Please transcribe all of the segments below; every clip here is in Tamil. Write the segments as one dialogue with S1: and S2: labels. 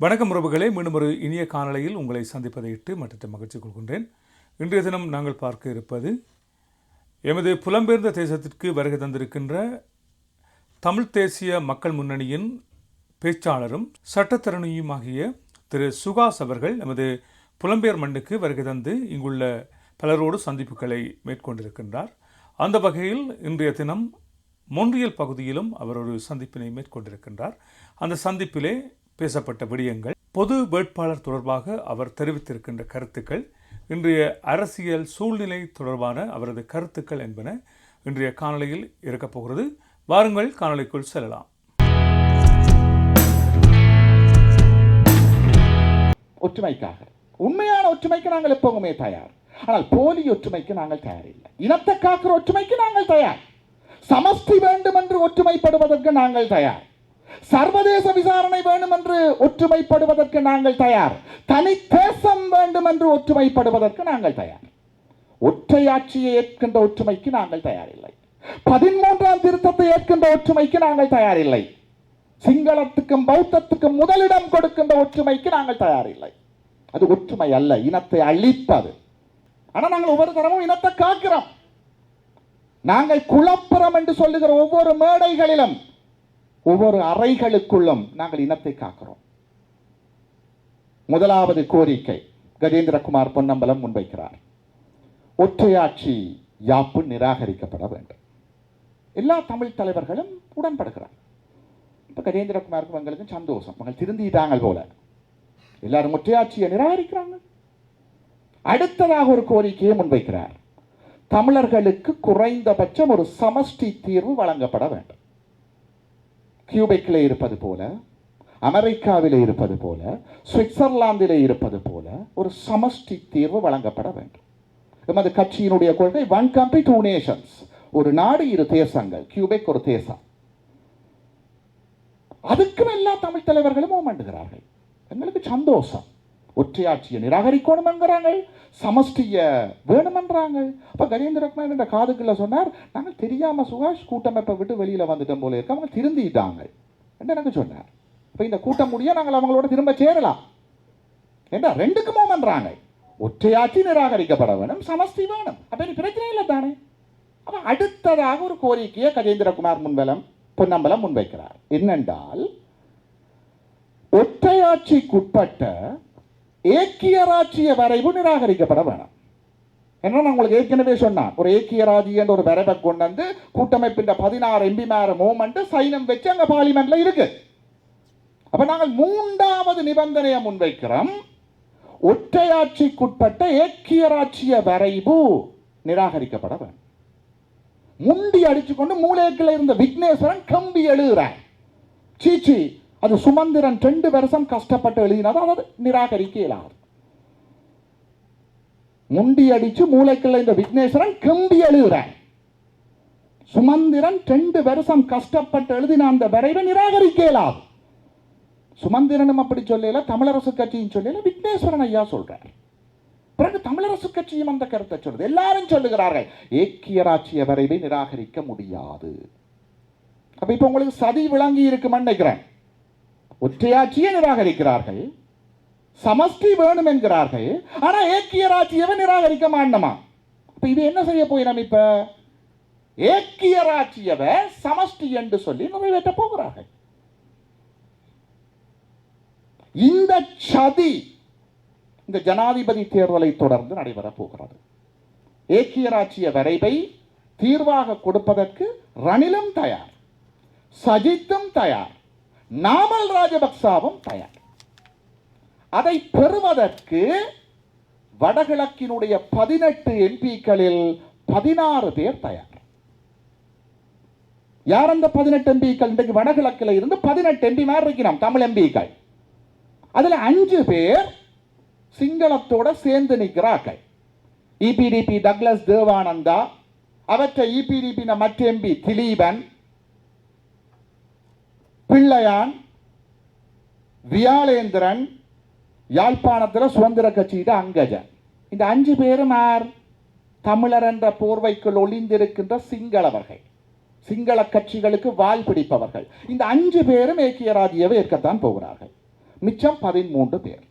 S1: வணக்கம் உறவுகளே மீண்டும் ஒரு இனிய காணொலியில் உங்களை சந்திப்பதை இட்டு மற்ற மகிழ்ச்சி கொள்கின்றேன். இன்றைய தினம் நாங்கள் பார்க்க இருப்பது எமது புலம்பெயர்ந்த தேசத்திற்கு வருகை தந்திருக்கின்ற தமிழ் தேசிய மக்கள் முன்னணியின் பேச்சாளரும் சட்டத்தரணியுமாகிய திரு சுகாஸ் அவர்கள் எமது புலம்பெயர் மண்ணுக்கு வருகை தந்து இங்குள்ள பலரோடு சந்திப்புகளை மேற்கொண்டிருக்கின்றார். அந்த வகையில் இன்றைய தினம் மொன்றியல் பகுதியிலும் அவர் ஒரு சந்திப்பினை மேற்கொண்டிருக்கின்றார். அந்த சந்திப்பிலே பேசப்பட்ட விடயங்கள். பொது வேட்பாளர் தொடர்பாக அவர் தெரிவித்திருக்கின்ற கருத்துக்கள் இன்றைய அரசியல் சூழ்நிலை தொடர்பான அவரது கருத்துக்கள் என்பன இன்றைய காணொலியில் இருக்கப் போகிறது. வாருங்கள் காணொலிக்குள் செல்லலாம்.
S2: ஒற்றுமைக்காக. உண்மையான ஒற்றுமைக்கு நாங்கள் எப்பவுமே தயார். ஆனால் போலி ஒற்றுமைக்கு நாங்கள் தயாரில்லை. இனத்தை காக்கிற ஒற்றுமைக்கு நாங்கள் தயார். சமஸ்தி வேண்டும் என்று ஒற்றுமைப்படுவதற்கு நாங்கள் தயார். சர்வதேச விசாரணை வேண்டும் ஒற்றுமைப்படுவதற்கு நாங்கள் தயார். தனி தேசம் வேண்டும் என்று ஒற்றுமைப்படுவதற்கு நாங்கள் தயார். ஒற்றையாட்சியை ஏற்கின்ற ஒற்றுமைக்கு நாங்கள் தயாரில்லை. பதிமூன்றாம் திருத்தத்தை ஏற்கின்ற ஒற்றுமைக்கு நாங்கள் தயாரில்லை. சிங்களத்துக்கும் பௌத்தத்துக்கும் முதலிடம் கொடுக்கின்ற ஒற்றுமைக்கு நாங்கள் தயாரில்லை. அது ஒற்றுமை அல்ல இனத்தை அழிப்பது. ஆனா நாங்கள் ஒவ்வொரு தரமும் இனத்தை காக்கிறோம். நாங்கள் குழப்புறம் என்று சொல்லுகிற ஒவ்வொரு மேடைகளிலும் ஒவ்வொரு அறைகளுக்குள்ளும் நாங்கள் இனத்தை காக்கிறோம். முதலாவது கோரிக்கை கஜேந்திரகுமார் பொன்னம்பலம் முன்வைக்கிறார். ஒற்றையாட்சி யாப்பு நிராகரிக்கப்பட வேண்டும். எல்லா தமிழ் தலைவர்களும் உடன்படுகிறார். இப்போ கஜேந்திரகுமாருக்கும் எங்களுக்கும் சந்தோஷம். அவங்க திருந்திட்டாங்க போல. எல்லாரும் ஒற்றையாட்சியை நிராகரிக்கிறாங்க. அடுத்ததாக ஒரு கோரிக்கையை முன்வைக்கிறார். தமிழர்களுக்கு குறைந்தபட்சம் ஒரு சமஷ்டி தீர்வு வழங்கப்பட வேண்டும். கியூபெக்கில் இருப்பது போல அமெரிக்காவிலே இருப்பது போல சுவிட்சர்லாந்திலே இருப்பது போல ஒரு சமஷ்டி தீர்வு வழங்கப்பட வேண்டும். எமது கட்சியினுடைய கொள்கை ஒன் கம்பி டூ நேஷன்ஸ் ஒரு நாடு இரு தேசங்கள். கியூபெக் ஒரு தேசம். அதுக்கும் எல்லா தமிழ் தலைவர்களும் ஓமண்டுகிறார்கள். எங்களுக்கு சந்தோஷம். ஒற்றையாட்சியை நிராகரிக்கணும் என்கிறாங்க சமஷ்டிய வேணுமென்றாங்க அப்போ கஜேந்திரகுமார் என்ற காதுக்குள்ள சொன்னார் நாங்கள் தெரியாம சுகாஷ் கூட்டமைப்பை விட்டு வெளியில வந்துட்டோம் போல இருக்க. அவங்க திருந்திட்டாங்க. என்று எனக்கு சொன்னார். இப்போ இந்த கூட்டம் முடிய நாங்கள் அவங்களோட திரும்ப சேரலாம். ஏண்டா ரெண்டுக்குமோ பண்ணுறாங்க ஒற்றையாட்சி நிராகரிக்கப்பட வேணும் சமஸ்தி வேணும். அப்படி பிரச்சனை இல்லை தானே? அப்போ அடுத்ததாக ஒரு கோரிக்கையை கஜேந்திரகுமார் முன்வலம் பொன்னம்பலம் முன்வைக்கிறார். என்னென்றால் ஒற்றையாட்சிக்குட்பட்ட ஏக்கியராட்சிய வரைவு நிராகரிக்கப்பட வேணும். என்ன நான் உங்களுக்கு ஏற்கனவே சொன்னான். ஒரு ஏக்கிய ராஜ்யன்ற ஒரு வரைவை கொண்டு வந்து கூட்டமைப்பின் பதினாறு எம்பிமார மூமெண்ட் சைனம் வச்சு அங்கே பார்லிமெண்ட்ல இருக்கு. அப்ப நாங்கள் மூன்றாவது நிபந்தனையை முன்வைக்கிறோம். ஒற்றையாட்சிக்குட்பட்ட ஏக்கியராட்சிய வரைவு நிராகரிக்கப்பட வேண்டும். முண்டி அடிச்சுக்கொண்டு மூலேக்கில் இருந்த விக்னேஸ்வரன் கம்பி எழுதுறார் சீச்சி அது சுமந்திரன் ரெண்டு வருஷம் கஷ்டப்பட்டு எழுதினது அதாவது நிராகரிக்க இயலாது முண்டி அடிச்சு மூளைக்குள்ள இந்த விக்னேஸ்வரன் கம்பி எழுதுறார் சுமந்திரன் ரெண்டு வருஷம் கஷ்டப்பட்டு எழுதின அந்த வரைவை நிராகரிக்க இயலாது சுமந்திரனும் அப்படி சொல்லல தமிழரசு கட்சியும் சொல்லல விக்னேஸ்வரன் ஐயா சொல்றார். பிறகு தமிழரசு கட்சியும் அந்த கருத்தை சொல்றது எல்லாரும் சொல்லுகிறார்கள் ஏக்கியராட்சிய வரைவை நிராகரிக்க முடியாது. அப்ப இப்ப உங்களுக்கு சதி விளங்கி இருக்குமென்னு நினைக்கிறேன். ஒற்றையாட்சியை நிராகரிக்கிறார்கள் சமஷ்டி வேணும் என்கிறார்கள் ஆனா ஏக்கியராட்சியவை நிராகரிக்க மாட்டோமா அப்ப இது என்ன செய்ய போயிடும் இப்ப? ஏக்கியராட்சியவை சமஷ்டி என்று சொல்லி நிறைவேற்ற போகிறார்கள். இந்த சதி இந்த ஜனாதிபதி தேர்தலை தொடர்ந்து நடைபெறப் போகிறது. ஏக்கியராட்சிய வரைவை தீர்வாக கொடுப்பதற்கு ரணிலும் தயார் சஜித்தும் தயார் நாமல் ராஜபக்சாவும் தயார். அதை பெறுவதற்கு வடகிழக்கினுடைய பதினெட்டு எம்பிக்களில் பதினாறு பேர் தயார். யார் அந்த பதினெட்டு எம்பிக்கள்? இன்றைக்கு வடகிழக்கில் இருந்து பதினெட்டு எம்பி மாதிரி இருக்கிறோம் தமிழ் எம்பிக்கள். அதுல அஞ்சு பேர் சிங்களத்தோட சேர்ந்து நிற்கிறார்கள். இபிடிபி டக்ளஸ் தேவானந்தா அவற்றை இபிடிபி மற்ற எம்பி திலீபன் பிள்ளையான் வியாளேந்திரன் யாழ்ப்பாணத்தில் சுதந்திர கட்சியிட அங்கஜன். இந்த அஞ்சு பேரும் யார்? தமிழர் என்ற போர்வைக்குள் ஒளிந்திருக்கின்ற சிங்களவர்கள். சிங்கள கட்சிகளுக்கு வால் பிடிப்பவர்கள். இந்த அஞ்சு பேரும் ஏக்கிய ராஜ்யவை ஏற்கத்தான் போகிறார்கள். மிச்சம் பதிமூன்று பேர்.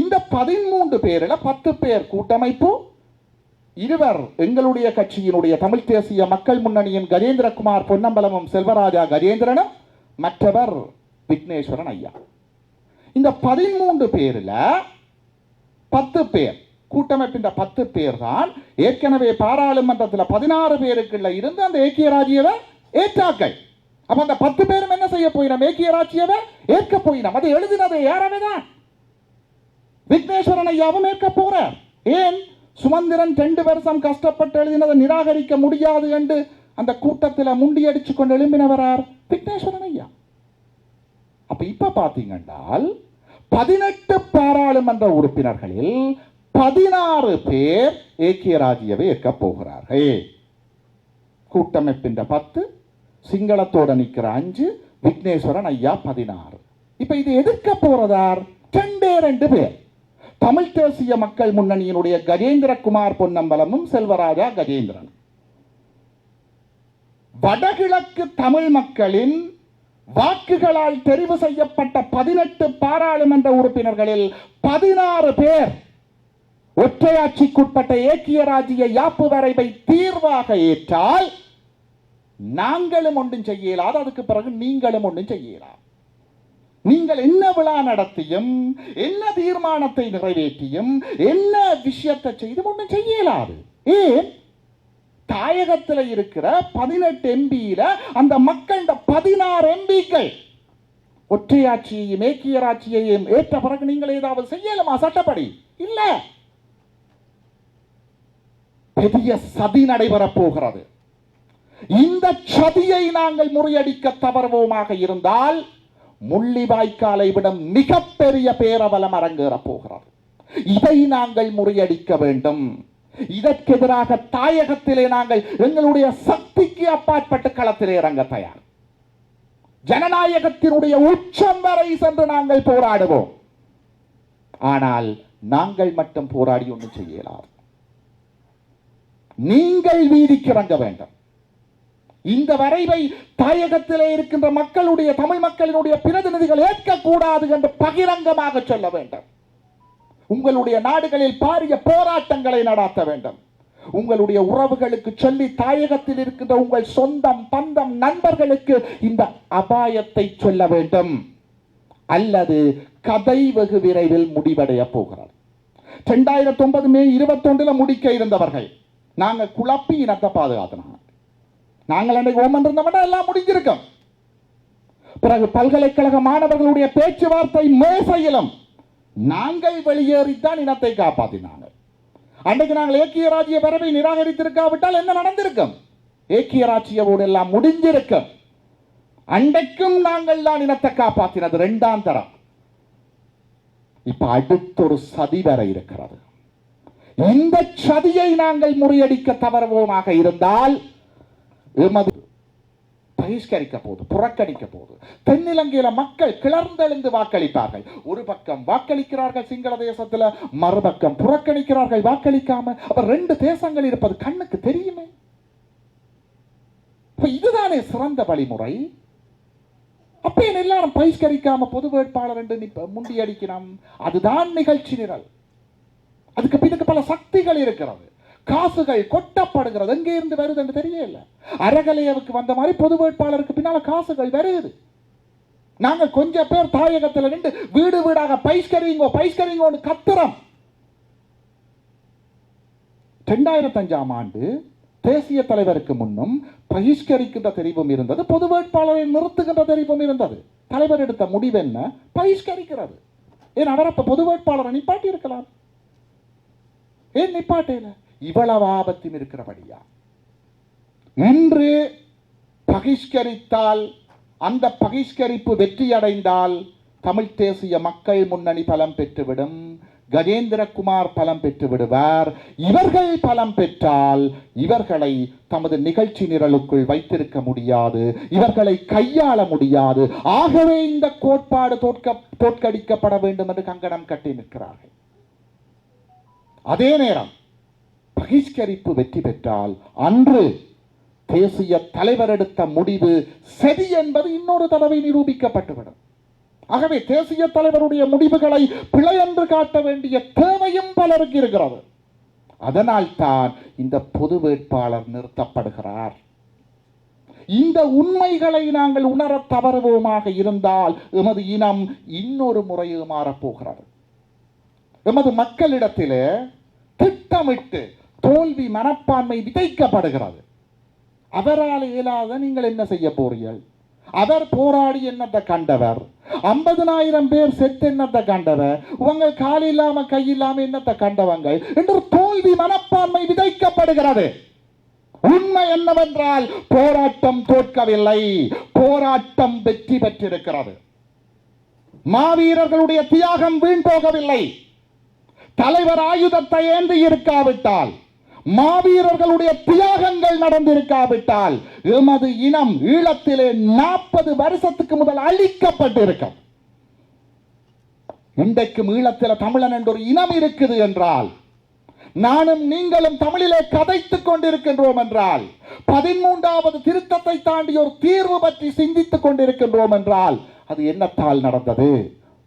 S2: இந்த பதிமூன்று பேரில் பத்து பேர் கூட்டமைப்பு இருவர் எங்களுடைய கட்சியினுடைய தமிழ் தேசிய மக்கள் முன்னணியின் கஜேந்திரகுமார் பொன்னம்பலமும் செல்வராஜா கஜேந்திரனும் மற்றவர் விக்னேஸ்வரன் ஐயா. இந்த பதிமூன்று பேரில் பத்து பேர் கூட்டமைப்பின் பத்து பேர் தான் ஏற்கனவே பாராளுமன்றத்தில் பதினாறு பேருக்குள்ள இருந்து அந்த ஏக்கிய ராஜ்யவை ஏற்றாக்கள் அப்ப அந்த பத்து பேரும் என்ன செய்ய போயினோம் ஏக்கிய ராட்சியவை ஏற்க போயினோம். அதை எழுதினது யாரவே தான் விக்னேஸ்வரன் ஐயாவும் ஏற்க போறார். ஏன்? சுமந்திரன் ரெண்டு வருஷம் கஷ்டப்பட்டு எழுதினதை நிராகரிக்க முடியாது என்று அந்த கூட்டத்தில் முண்டியடிச்சு கொண்டு எழும்பினவரார் விக்னேஸ்வரன் ஐயா. அப்ப இப்ப பாத்தீங்கன்னால் பதினெட்டு பாராளுமன்ற உறுப்பினர்களில் பதினாறு பேர் ஏக்கிய ராஜ்யவை ஏற்க போகிறார்கள். கூட்டமைப்பின் பத்து சிங்களத்தோட நிக்கிற அஞ்சு விக்னேஸ்வரன் ஐயா பதினாறு. இப்ப இது எதிர்க்க போறதார் ரெண்டே ரெண்டு பேர். தமிழ் தேசிய மக்கள் முன்னணியினுடைய கஜேந்திரகுமார் பொன்னம்பலமும் செல்வராஜா கஜேந்திரன். வடகிழக்கு தமிழ் மக்களின் வாக்குகளால் தெரிவு செய்யப்பட்ட பதினெட்டு பாராளுமன்ற உறுப்பினர்களில் பதினாறு பேர் ஒற்றையாட்சிக்குட்பட்ட ஏக்கிய ராஜ்ய யாப்பு வரைவை தீர்வாக ஏற்றால் நாங்களும் ஒன்றும் செய்யலாது அதுக்கு பிறகு நீங்களும் ஒன்றும் செய்யலாம். நீங்கள் என்ன விழா நடத்தியும் என்ன தீர்மானத்தை நிறைவேற்றியும் என்ன விஷயத்தை செய்தும் ஒன்றும் செய்யலாது. ஏன்? தாயகத்தில் இருக்கிற பதினெட்டு எம்பியில அந்த மக்கள் பதினாறு எம்பிக்கள் ஒற்றையாட்சியையும் ஏக்கியராட்சியையும் ஏற்ற பிறகு நீங்கள் ஏதாவது செய்யலுமா? சட்டப்படி. இல்ல. பெரிய சதி நடைபெறப் போகிறது. இந்த சதியை நாங்கள் முறியடிக்க தவறுவோமாக இருந்தால் முள்ளிவாய்க்காலை விட மிகப்பெரிய பேரவலம் அரங்கேற போகிறது. இதை நாங்கள் முறியடிக்க வேண்டும். இதற்கெதிராக தாயகத்திலே நாங்கள் எங்களுடைய சக்திக்கு அப்பாற்பட்டு களத்திலே இறங்க தயார். ஜனநாயகத்தினுடைய உச்சம் வரை சென்று நாங்கள் போராடுவோம். ஆனால் நாங்கள் மட்டும் போராடி ஒன்றும் செய்யலாம் நீங்கள் வீதிக்கு இறங்க வேண்டும். இந்த வரைவை தாயகத்திலே இருக்கின்ற மக்களுடைய தமிழ் மக்களினுடைய பிரதிநிதிகள் ஏற்கக்கூடாது என்று பகிரங்கமாக சொல்ல வேண்டும். உங்களுடைய நாடுகளில் பாரிய போராட்டங்களை நடாத்த வேண்டும். உங்களுடைய உறவுகளுக்கு சொல்லி தாயகத்தில் இருக்கின்ற உங்கள் சொந்தம் பந்தம் நண்பர்களுக்கு இந்த அபாயத்தை சொல்ல வேண்டும். அல்லது கதை வெகு விரைவில் முடிவடைய போகிறார் இரண்டாயிரத்தி ஒன்பது மே இருபத்தொன்றில் முடிக்க இருந்தவர்கள் நாங்க குழப்பி இனத்தை பாதுகாத்தினாங்க நாங்கள் அன்றைக்கு ஓமன் இருந்தோம்னா எல்லாம் முடிஞ்சிருக்கும். பிறகு பல்கலைக்கழக மாணவர்களுடைய பேச்சுவார்த்தை மேசையிலும் நாங்கள் வெளியேறித்தான் இனத்தை காப்பாற்றினாங்க அன்றைக்கு நாங்கள் ஏக்கிய ராஜ்ய பரவை நிராகரித்திருக்காவிட்டால் என்ன நடந்திருக்கும்? ஏக்கிய ராஜ்யவோடு எல்லாம் முடிஞ்சிருக்கும். அன்றைக்கும் நாங்கள் தான் இனத்தை காப்பாற்றினது ரெண்டாம் தரம். இப்ப அடுத்தொரு சதி வர இருக்கிறது. இந்த சதியை நாங்கள் முறியடிக்க தவறுவோமாக இருந்தால் ஏமாது பகிஷ்கரிக்க போது புறக்கணிக்க போது தென்னிலங்கையில மக்கள் கிளர்ந்தெழுந்து வாக்களிப்பார்கள் ஒரு பக்கம் வாக்களிக்கிறார்கள் சிங்கள தேசத்துல மறுபக்கம் புறக்கணிக்கிறார்கள் வாக்களிக்காம. அப்ப ரெண்டு தேசங்கள் இருப்பது கண்ணுக்கு தெரியுமே? இதுதானே சிறந்த வழிமுறை? அப்ப எல்லாரும் பகிஷ்கரிக்காம பொது வேட்பாளர் என்று நிப்ப- முண்டி அடிக்கணும் அதுதான் நிகழ்ச்சி நிரல். அதுக்கு பின்னுக்கு பல சக்திகள் இருக்கிறது. காசுகள் கொட்டப்படுகிறது. எங்கே இருந்து வருது என்று தெரியல. அறகலையவுக்கு வந்த மாதிரி பொது வேட்பாளருக்கு பின்னால காசுகள் வருது. நாங்க கொஞ்சம் பேர் தாயகத்தில் நின்று வீடு வீடாக பைஸ்கரிங்கோ பைஸ்கரிங்கோன்னு கத்துறோம். ரெண்டாயிரத்தஞ்சாம் ஆண்டு தேசிய தலைவருக்கு முன்னும் பகிஷ்கரிக்கின்ற தெரிவும் இருந்தது. பொது வேட்பாளரை நிறுத்துகின்ற தெரிவும் இருந்தது. தலைவர் எடுத்த முடிவு என்ன? பகிஷ்கரிக்கிறது. ஏன் அவர் அப்ப பொது வேட்பாளரை நிப்பாட்டி இருக்கலாம் ஏன் நிப்பாட்டேல? இவ்வளவு ஆபத்தும் இருக்கிறபடியா? இன்று பகிஷ்கரித்தால் அந்த பகிஷ்கரிப்பு வெற்றியடைந்தால் தமிழ் தேசிய மக்கள் முன்னணி பலம் பெற்றுவிடும் கஜேந்திரகுமார் பலம் பெற்று விடுவார் இவர்கள் பலம் பெற்றால் இவர்களை தமது நிகழ்ச்சி நிரலுக்குள் வைத்திருக்க முடியாது இவர்களை கையாள முடியாது. ஆகவே இந்த கோட்பாடு தோற்க தோற்கடிக்கப்பட வேண்டும் என்று கங்கணம் கட்டி நிற்கிறார்கள். அதே நேரம் பகிஷ்கரிப்பு வெற்றி பெற்றால் அன்று தேசிய தலைவர் எடுத்த முடிவு சரி என்பது இன்னொரு தடவை நிரூபிக்கப்பட்டுவிடும். ஆகவே தேசிய தலைவருடைய முடிவுகளை பிழை என்று காட்ட வேண்டிய தேவையும் பலருக்கு இருக்கிறது. அதனால் தான் இந்த பொது வேட்பாளர் நிறுத்தப்படுகிறார். இந்த உண்மைகளை நாங்கள் உணரத் தவறுவோமாக இருந்தால் எமது இனம் இன்னொரு முறையுமாறப் மாறப்போகிறது. எமது மக்களிடத்திலே திட்டமிட்டு தோல்வி மனப்பான்மை விதைக்கப்படுகிறது. அவரால் இயலாத நீங்கள் என்ன செய்ய போறீர்கள்? அவர் போராடி என்னத்தை கண்டவர்? ஐம்பதனாயிரம் பேர் செத்து என்னத்தை கண்டவர்? உங்க கால் இல்லாம கை இல்லாம என்னத்தை கண்டவங்க என்று தோல்வி மனப்பான்மை விதைக்கப்படுகிறது. உண்மை என்னவென்றால் போராட்டம் தோற்கவில்லை. போராட்டம் வெற்றி பெற்றிருக்கிறது. மாவீரர்களுடைய தியாகம் வீண் போகவில்லை. தலைவர் ஆயுதத்தை ஏந்தி இருக்காவிட்டால் மாவீரர்களுடைய தியாகங்கள் நடந்திருக்காவிட்டால் எமது இனம் ஈழத்திலே நாற்பது வருஷத்துக்கு முதல் அழிக்கப்பட்டிருக்கும். இன்றைக்கும் ஈழத்தில் தமிழன் என்ற ஒரு இனம் இருக்குது என்றால் நானும் நீங்களும் தமிழிலே கதைத்துக் கொண்டிருக்கின்றோம் என்றால் பதிமூன்றாவது திருத்தத்தை தாண்டி ஒரு தீர்வு பற்றி சிந்தித்துக் கொண்டிருக்கின்றோம் என்றால் அது என்னத்தால் நடந்தது?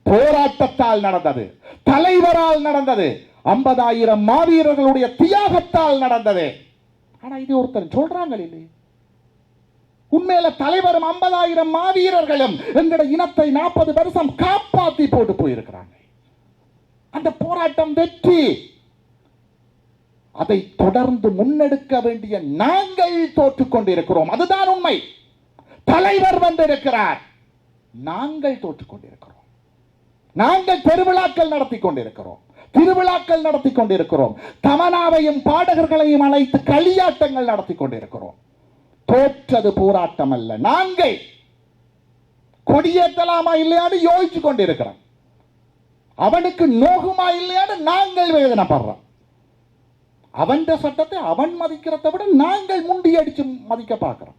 S2: போராட்டத்தால் நடந்தது. தலைவரால் நடந்தது. ஐம்பதாயிரம் மாவீரர்களுடைய தியாகத்தால் நடந்தது. ஆனா இது ஒருத்தர் சொல்றாங்க இல்லையே? உண்மையில தலைவரும் ஐம்பதாயிரம் மாவீரர்களும் எங்கட இனத்தை நாற்பது வருஷம் காப்பாத்தி போட்டு போயிருக்கிறாங்க. அந்த போராட்டம் வெற்றி. அதை தொடர்ந்து முன்னெடுக்க வேண்டிய நாங்கள் தோற்றுக் கொண்டிருக்கிறோம். அதுதான் உண்மை. தலைவர் வந்திருக்கிறார். நாங்கள் தோற்றுக் கொண்டிருக்கிறோம். நாங்கள் பெருவிழாக்கள் நடத்தி கொண்டிருக்கிறோம். திருவிழாக்கள் நடத்தி கொண்டிருக்கிறோம். தமனாவையும் பாடகர்களையும் அழைத்து களியாட்டங்கள் நடத்தி கொண்டிருக்கிறோம். தோற்றது போராட்டம் அல்ல நாங்கள் கொடியேற்றலாமா இல்லையான்னு யோசிச்சு கொண்டிருக்கிறோம். அவனுக்கு நோகுமா இல்லையான்னு நாங்கள் வேதனைப்படுறோம். அவன் சட்டத்தை அவன் மதிக்கிறத விட நாங்கள் முண்டி அடிச்சு மதிக்க பார்க்கிறோம்.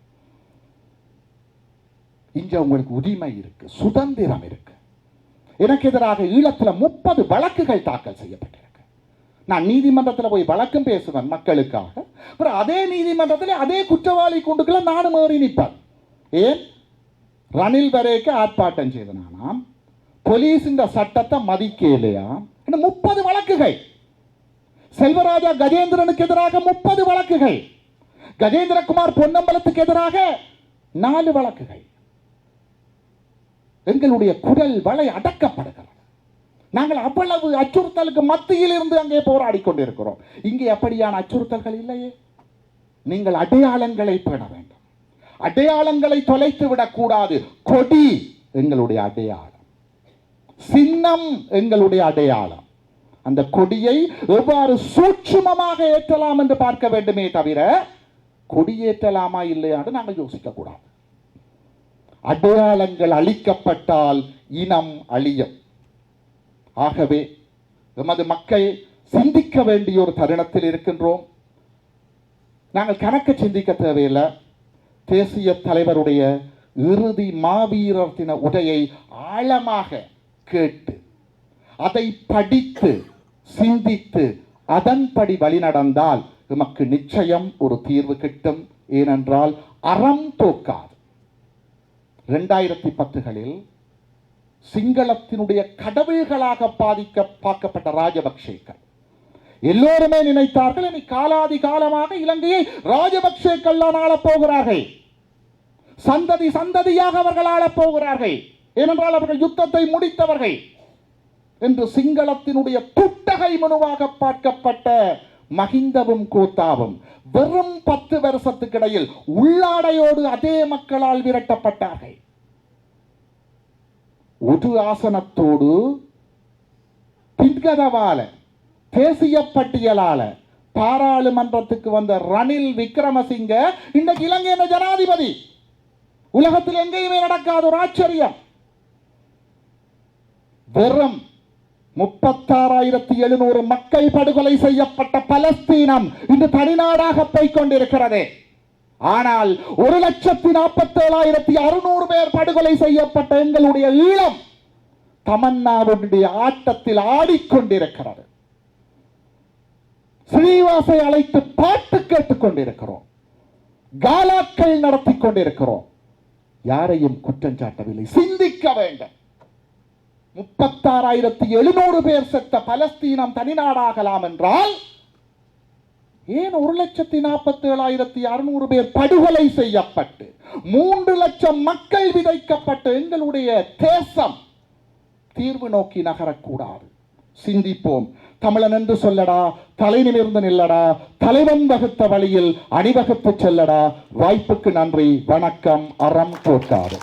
S2: இங்க உங்களுக்கு உரிமை இருக்கு. சுதந்திரம் இருக்கு. எனக்கு எதிராக ஈழத்தில் முப்பது வழக்குகள் தாக்கல் செய்யப்பட்டிருக்கு. நான் நீதிமன்றத்தில் போய் வழக்கம் பேசுவேன் மக்களுக்காக. அப்புறம் அதே நீதிமன்றத்தில் அதே குற்றவாளி குண்டுக்களை நானும் ஏறி நிற்பேன். ஏன்? ரணில் வரைக்கு ஆர்ப்பாட்டம் செய்தனானாம். போலீஸ் இந்த சட்டத்தை மதிக்கலையா? இன்னும் முப்பது வழக்குகள். செல்வராஜா கஜேந்திரனுக்கு எதிராக முப்பது வழக்குகள். கஜேந்திரகுமார் பொன்னம்பலத்துக்கு எதிராக நாலு வழக்குகள். எங்களுடைய குரல் வலை அடக்கப்படுகிறது. நாங்கள் அவ்வளவு அச்சுறுத்தலுக்கு மத்தியில் இருந்து அங்கே போராடி கொண்டிருக்கிறோம். இங்கே அப்படியான அச்சுறுத்தல்கள் இல்லையே. நீங்கள் அடையாளங்களை பேண வேண்டும். அடையாளங்களை தொலைத்து விடக்கூடாது. கொடி எங்களுடைய அடையாளம். சின்னம் எங்களுடைய அடையாளம். அந்த கொடியை எவ்வாறு சூட்சுமமாக ஏற்றலாம் என்று பார்க்க வேண்டுமே தவிர கொடியேற்றலாமா இல்லையான்னு நாங்கள் யோசிக்கக்கூடாது அடையாளங்கள் அழிக்கப்பட்டால் இனம் அழியும். ஆகவே எமது மக்கள் சிந்திக்க வேண்டிய ஒரு தருணத்தில் இருக்கின்றோம். நாங்கள் கணக்கு சிந்திக்க தேவையில்லை. தேசிய தலைவருடைய இறுதி மாவீரர் தின உடையை ஆழமாக கேட்டு அதை படித்து சிந்தித்து அதன்படி வழிநடந்தால் நமக்கு நிச்சயம் ஒரு தீர்வு கிட்டும். ஏனென்றால் அறம் தோக்கார் ரெண்டாயிரத்தி பத்துகளில் சிங்களத்தினுடைய கடவுள்களாக பாதிக்க பார்க்கப்பட்ட ராஜபக்சேக்கள் எல்லோருமே நினைத்தார்கள் இனி காலாதி காலமாக இலங்கையை ராஜபக்சேக்கள் தான் ஆளப் போகிறார்கள். சந்ததி சந்ததியாக அவர்கள் ஆளப் போகிறார்கள். ஏனென்றால் அவர்கள் யுத்தத்தை முடித்தவர்கள். என்று சிங்களத்தினுடைய குட்டகை மனுவாக பார்க்கப்பட்ட மகிந்தவும் கோத்தாவும் வெறும் பத்து வருஷத்துக்கிடையில் உள்ளாடையோடு அதே மக்களால் விரட்டப்பட்டார்கள். ஒரு ஆசனத்தோடு பின்கதவால தேசிய பட்டியலால பாராளுமன்றத்துக்கு வந்த ரணில் விக்ரமசிங்க இன்றைக்கு இலங்கையின் ஜனாதிபதி. உலகத்தில் எங்கேயுமே நடக்காத ஒரு ஆச்சரியம். வெறும் முப்பத்தாறாயிரத்தி எழுநூறு மக்கள் படுகொலை செய்யப்பட்ட பலஸ்தீனம் இன்று தனிநாடாக போய்கொண்டிருக்கிறது ஆனால் ஒரு லட்சத்தி நாற்பத்தி ஏழாயிரத்தி அறுநூறு பேர் படுகொலை செய்யப்பட்ட எங்களுடைய ஈழம் தமன்னாவுடைய ஆட்டத்தில் ஆடிக்கொண்டிருக்கிறது. ஸ்ரீவாசை அழைத்து பாட்டு கேட்டுக் கொண்டிருக்கிறோம். காலாக்கள் நடத்தி கொண்டிருக்கிறோம். யாரையும் குற்றம் சாட்டவில்லை. சிந்திக்க வேண்டும். முப்பத்தாறாயிரத்தி எழுநூறு பேர் செத்த பலஸ்தீனம் தனிநாடாகலாம் என்றால் ஏன் ஒரு லட்சத்தி நாற்பத்தி ஏழாயிரத்தி அறுநூறு பேர் படுகொலை செய்யப்பட்டு மூன்று லட்சம் மக்கள் விதைக்கப்பட்டு எங்களுடைய தேசம் தீர்வு நோக்கி நகரக்கூடாது? சிந்திப்போம். தமிழன் என்று சொல்லடா தலை நிமிர்ந்து நில்லடா தலைவன் வகுத்த வழியில் அணிவகுத்து செல்லடா. வாய்ப்புக்கு நன்றி வணக்கம் அறம் போட்டாரு